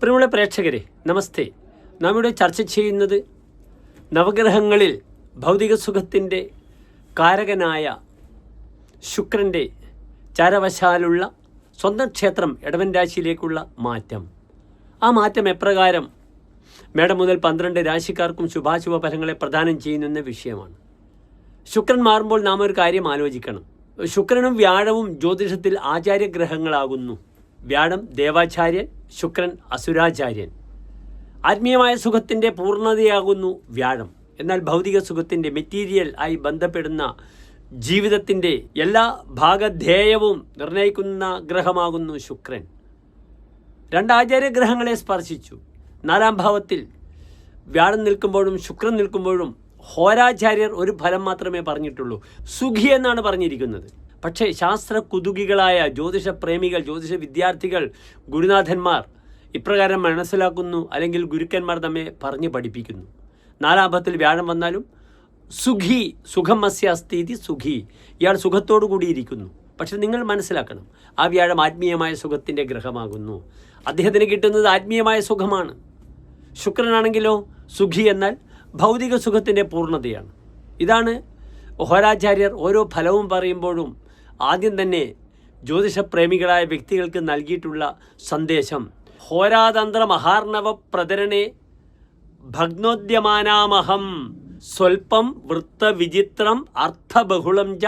പ്രിയമുള്ള പ്രേക്ഷകരെ നമസ്തേ. നാം ഇവിടെ ചർച്ച ചെയ്യുന്നത് നവഗ്രഹങ്ങളിൽ ഭൗതിക സുഖത്തിന്റെ കാരകനായ ശുക്രന്റെ ചാരവശാലുള്ള സ്വന്തം ക്ഷേത്രം ഇടവൻ രാശിയിലേക്കുള്ള മാറ്റം. ആ മാറ്റം എപ്രകാരം മേടം മുതൽ പന്ത്രണ്ട് രാശിക്കാർക്കും ശുഭാശുഭ ഫലങ്ങളെ പ്രദാനം ചെയ്യുന്നെന്ന വിഷയമാണ്. ശുക്രൻ മാറുമ്പോൾ നാം ഒരു കാര്യം ആലോചിക്കണം. ശുക്രനും വ്യാഴവും ജ്യോതിഷത്തിൽ ആചാര്യഗ്രഹങ്ങളാകുന്നു. വ്യാഴം ദേവാചാര്യൻ ശുക്രൻ അസുരാചാര്യൻ. ആത്മീയമായ സുഖത്തിന്റെ പൂർണതയാകുന്നു വ്യാഴം. എന്നാൽ ഭൗതിക സുഖത്തിന്റെ മെറ്റീരിയൽ ആയി ബന്ധപ്പെടുന്ന ജീവിതത്തിന്റെ എല്ലാ ഭാഗധേയവും നിർണയിക്കുന്ന ഗ്രഹമാകുന്നു ശുക്രൻ. രണ്ട് ആചാര്യഗ്രഹങ്ങളെ സ്പർശിച്ചു. നാലാം ഭാവത്തിൽ വ്യാഴം നിൽക്കുമ്പോഴും ശുക്രൻ നിൽക്കുമ്പോഴും ഹോരാചാര്യർ ഒരു ഫലം മാത്രമേ പറഞ്ഞിട്ടുള്ളൂ. സുഖി എന്നാണ് പറഞ്ഞിരിക്കുന്നത്. പക്ഷേ ശാസ്ത്ര കുതുകികളായ ജ്യോതിഷ പ്രേമികൾ ജ്യോതിഷ വിദ്യാർത്ഥികൾ ഗുരുനാഥന്മാർ ഇപ്രകാരം മനസ്സിലാക്കുന്നു അല്ലെങ്കിൽ ഗുരുക്കന്മാർ നമ്മെ പറഞ്ഞു പഠിപ്പിക്കുന്നു. നാലാഭത്തിൽ വ്യാഴം വന്നാലും സുഖി സുഖം അസ്യാസ്ഥിതി സുഖി. ഇയാൾ സുഖത്തോടു കൂടിയിരിക്കുന്നു. പക്ഷെ നിങ്ങൾ മനസ്സിലാക്കണം ആ വ്യാഴം ആത്മീയമായ സുഖത്തിന്റെ ഗ്രഹമാകുന്നു. അദ്ദേഹത്തിന് കിട്ടുന്നത് ആത്മീയമായ സുഖമാണ്. ശുക്രനാണെങ്കിലോ സുഖി എന്നാൽ ഭൗതിക സുഖത്തിന്റെ പൂർണതയാണ്. ഇതാണ് ഹോരാചാര്യർ ഓരോ ഫലവും പറയുമ്പോഴും ആദ്യം തന്നെ ജ്യോതിഷപ്രേമികളായ വ്യക്തികൾക്ക് നൽകിയിട്ടുള്ള സന്ദേശം. ഹോരാതന്ത്ര മഹാർണവ പ്രതരണേ ഭഗ്നോദ്യമാനാമഹം സ്വൽപ്പം വൃത്തവിചിത്രം അർത്ഥബഹുളം ച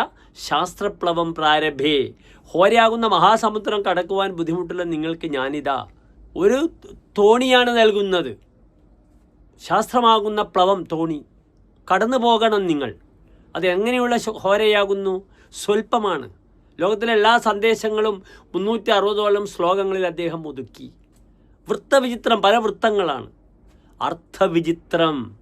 ശാസ്ത്രപ്ലവം പ്രാരംഭേ. ഹോരയാകുന്ന മഹാസമുദ്രം കടക്കുവാൻ ബുദ്ധിമുട്ടുള്ള നിങ്ങൾക്ക് ഞാനിതാ ഒരു തോണിയാണ് നൽകുന്നത്. ശാസ്ത്രമാകുന്ന പ്ലവം തോണി. കടന്നു പോകണം നിങ്ങൾ. അത് എങ്ങനെയുള്ള ഹോരയാകുന്നു? സ്വൽപ്പമാണ് ലോകത്തിലെ എല്ലാ സന്ദേശങ്ങളും മുന്നൂറ്റി അറുപതോളം ശ്ലോകങ്ങളിൽ അദ്ദേഹം ഒതുക്കി. വൃത്തവിചിത്രം പല വൃത്തങ്ങളാണ്. അർത്ഥവിചിത്രം.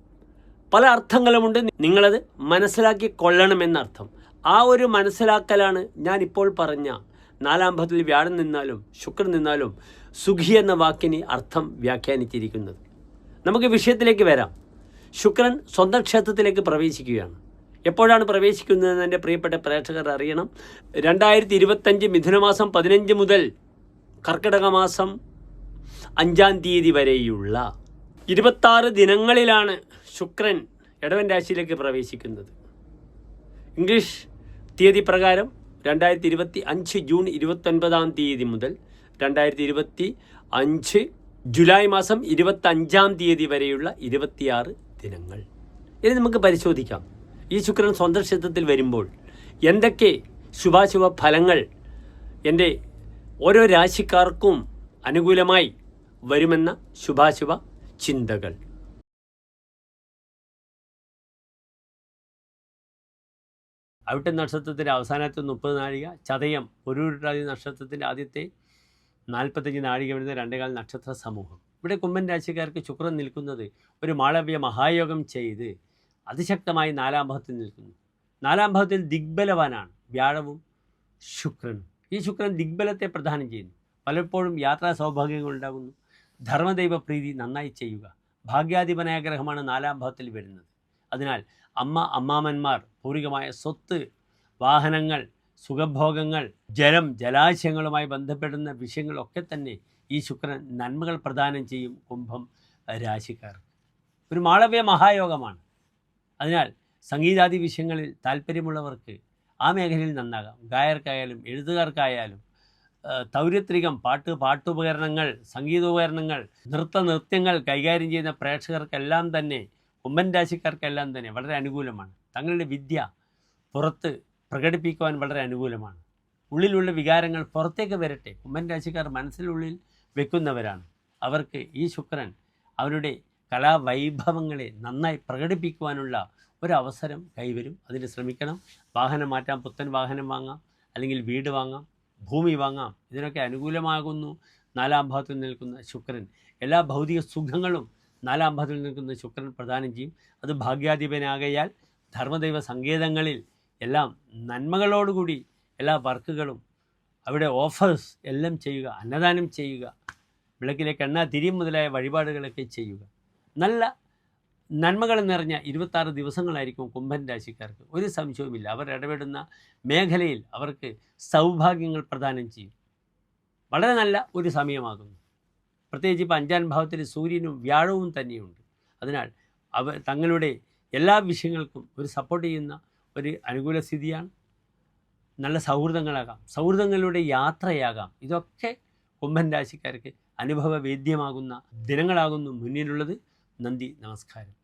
പല അർത്ഥങ്ങളുമുണ്ട്. നിങ്ങളത് മനസ്സിലാക്കി കൊള്ളണമെന്നർത്ഥം. ആ ഒരു മനസ്സിലാക്കലാണ് ഞാൻ ഇപ്പോൾ പറഞ്ഞ നാലാം ഭത്തിൽ വ്യാഴം നിന്നാലും ശുക്രൻ നിന്നാലും സുഖി എന്ന വാക്കിന് അർത്ഥം വ്യാഖ്യാനിച്ചിരിക്കുന്നത്. നമുക്ക് വിഷയത്തിലേക്ക് വരാം. ശുക്രൻ സ്വന്തം ക്ഷേത്രത്തിലേക്ക് പ്രവേശിക്കുകയാണ്. എപ്പോഴാണ് പ്രവേശിക്കുന്നതെന്ന് എന്റെ പ്രിയപ്പെട്ട പ്രേക്ഷകർ അറിയണം. രണ്ടായിരത്തി ഇരുപത്തഞ്ച് മിഥുനമാസം പതിനഞ്ച് മുതൽ കർക്കിടക മാസം അഞ്ചാം തീയതി വരെയുള്ള ഇരുപത്താറ് ദിനങ്ങളിലാണ് ശുക്രൻ ഇടവൻ രാശിയിലേക്ക് പ്രവേശിക്കുന്നത്. ഇംഗ്ലീഷ് തീയതി പ്രകാരം രണ്ടായിരത്തി ഇരുപത്തി അഞ്ച് ജൂൺ ഇരുപത്തൊൻപതാം തീയതി മുതൽ രണ്ടായിരത്തി ഇരുപത്തി അഞ്ച് ജൂലൈ മാസം ഇരുപത്തഞ്ചാം തീയതി വരെയുള്ള ഇരുപത്തിയാറ് ദിനങ്ങൾ. ഇനി നമുക്ക് പരിശോധിക്കാം. ഈ ശുക്രൻ സ്വന്തം ക്ഷേത്രത്തിൽ വരുമ്പോൾ എന്തൊക്കെ ശുഭാശുഭ ഫലങ്ങൾ എന്റെ ഓരോ രാശിക്കാർക്കും അനുകൂലമായി വരുമെന്ന ശുഭാശുഭ ചിന്തകൾ. അവിട്ട നക്ഷത്രത്തിന്റെ അവസാനത്തെ മുപ്പത് നാഴിക ചതയം ഒരു രാജി നക്ഷത്രത്തിന്റെ ആദ്യത്തെ നാൽപ്പത്തഞ്ച് നാഴിക വരുന്ന രണ്ടേകാൽ നക്ഷത്ര സമൂഹം. ഇവിടെ കുംഭൻ രാശിക്കാർക്ക് ശുക്രൻ നിൽക്കുന്നത് ഒരു മാളവ്യ മഹായോഗം ചെയ്ത് അതിശക്തമായി നാലാം ഭാവത്തിൽ നിൽക്കുന്നു. നാലാം ഭാവത്തിൽ ദിഗ്ബലവാനാണ്. വ്യാഴവും ശുക്രനും. ഈ ശുക്രൻ ദിഗ്ബലത്തെ പ്രധാനം ചെയ്യുന്നു. പലപ്പോഴും യാത്രാ സൗഭാഗ്യങ്ങൾ ഉണ്ടാകുന്നു. ധർമ്മദൈവ പ്രീതി നന്നായി ചെയ്യുക. ഭാഗ്യാധിപനായ ഗ്രഹമാണ് നാലാം ഭാവത്തിൽ വരുന്നത്. അതിനാൽ അമ്മ അമ്മാമന്മാർ പൂർവികമായ സ്വത്ത് വാഹനങ്ങൾ സുഖഭോഗങ്ങൾ ജലം ജലാശയങ്ങളുമായി ബന്ധപ്പെടുന്ന വിഷയങ്ങളൊക്കെ തന്നെ ഈ ശുക്രൻ നന്മകൾ പ്രദാനം ചെയ്യും കുംഭം രാശിക്കാർ ഒരു മാളവ്യ മഹായോഗമാണ്. അതിനാൽ സംഗീതാദി വിഷയങ്ങളിൽ താല്പര്യമുള്ളവർക്ക് ആ മേഖലയിൽ നന്നാകാം. ഗായകർക്കായാലും എഴുത്തുകാർക്കായാലും തൗര്യത്രികം പാട്ട് പാട്ടുപകരണങ്ങൾ സംഗീതോപകരണങ്ങൾ നൃത്ത നൃത്യങ്ങൾ കൈകാര്യം ചെയ്യുന്ന പ്രേക്ഷകർക്കെല്ലാം തന്നെ കുമ്പൻ രാശിക്കാർക്കെല്ലാം തന്നെ വളരെ അനുകൂലമാണ്. തങ്ങളുടെ വിദ്യ പുറത്ത് പ്രകടിപ്പിക്കുവാൻ വളരെ അനുകൂലമാണ്. ഉള്ളിലുള്ള വികാരങ്ങൾ പുറത്തേക്ക് വരട്ടെ. കുമ്പൻ രാശിക്കാർ മനസ്സിനുള്ളിൽ വെക്കുന്നവരാണ്. അവർക്ക് ഈ ശുക്രൻ അവരുടെ കലാവൈഭവങ്ങളെ നന്നായി പ്രകടിപ്പിക്കുവാനുള്ള ഒരവസരം കൈവരും. അതിന് ശ്രമിക്കണം. വാഹനം മാറ്റാം. പുത്തൻ വാഹനം വാങ്ങാം. അല്ലെങ്കിൽ വീട് വാങ്ങാം. ഭൂമി വാങ്ങാം. ഇതിനൊക്കെ അനുകൂലമാകുന്നു. നാലാം ഭാവത്തിൽ നിൽക്കുന്ന ശുക്രൻ. എല്ലാ ഭൗതിക സുഖങ്ങളും നാലാം ഭാവത്തിൽ നിൽക്കുന്ന ശുക്രൻ പ്രദാനം ചെയ്യും. അത് ഭാഗ്യാധിപനാകയാൽ ധർമ്മദൈവ സങ്കേതങ്ങളിൽ എല്ലാം നന്മകളോടുകൂടി എല്ലാ വർക്കുകളും അവിടെ ഓഫേഴ്സ് എല്ലാം ചെയ്യുക അന്നദാനം ചെയ്യുക വിളക്കിലേക്ക് എണ്ണ തിരിയും മുതലായ വഴിപാടുകളൊക്കെ ചെയ്യുക. നല്ല നന്മകൾ നിറഞ്ഞ ഇരുപത്താറ് ദിവസങ്ങളായിരിക്കും കുംഭൻ രാശിക്കാർക്ക്. ഒരു സംശയവുമില്ല. അവർ ഇടപെടുന്ന മേഖലയിൽ അവർക്ക് സൗഭാഗ്യങ്ങൾ പ്രദാനം ചെയ്യും. വളരെ നല്ല ഒരു സമയമാകുന്നു. പ്രത്യേകിച്ച് ഇപ്പോൾ അഞ്ചാം ഭാവത്തിൽ സൂര്യനും വ്യാഴവും തന്നെയുണ്ട്. അതിനാൽ അവ തങ്ങളുടെ എല്ലാ വിഷയങ്ങൾക്കും ഒരു സപ്പോർട്ട് ചെയ്യുന്ന ഒരു അനുകൂല സ്ഥിതിയാണ്. നല്ല സൗഹൃദങ്ങളാകാം. സൗഹൃദങ്ങളുടെ യാത്രയാകാം. ഇതൊക്കെ കുംഭൻ രാശിക്കാർക്ക് അനുഭവവേദ്യമാകുന്ന ദിനങ്ങളാകുന്നു മുന്നിലുള്ളത്. നന്ദി നമസ്കാരം.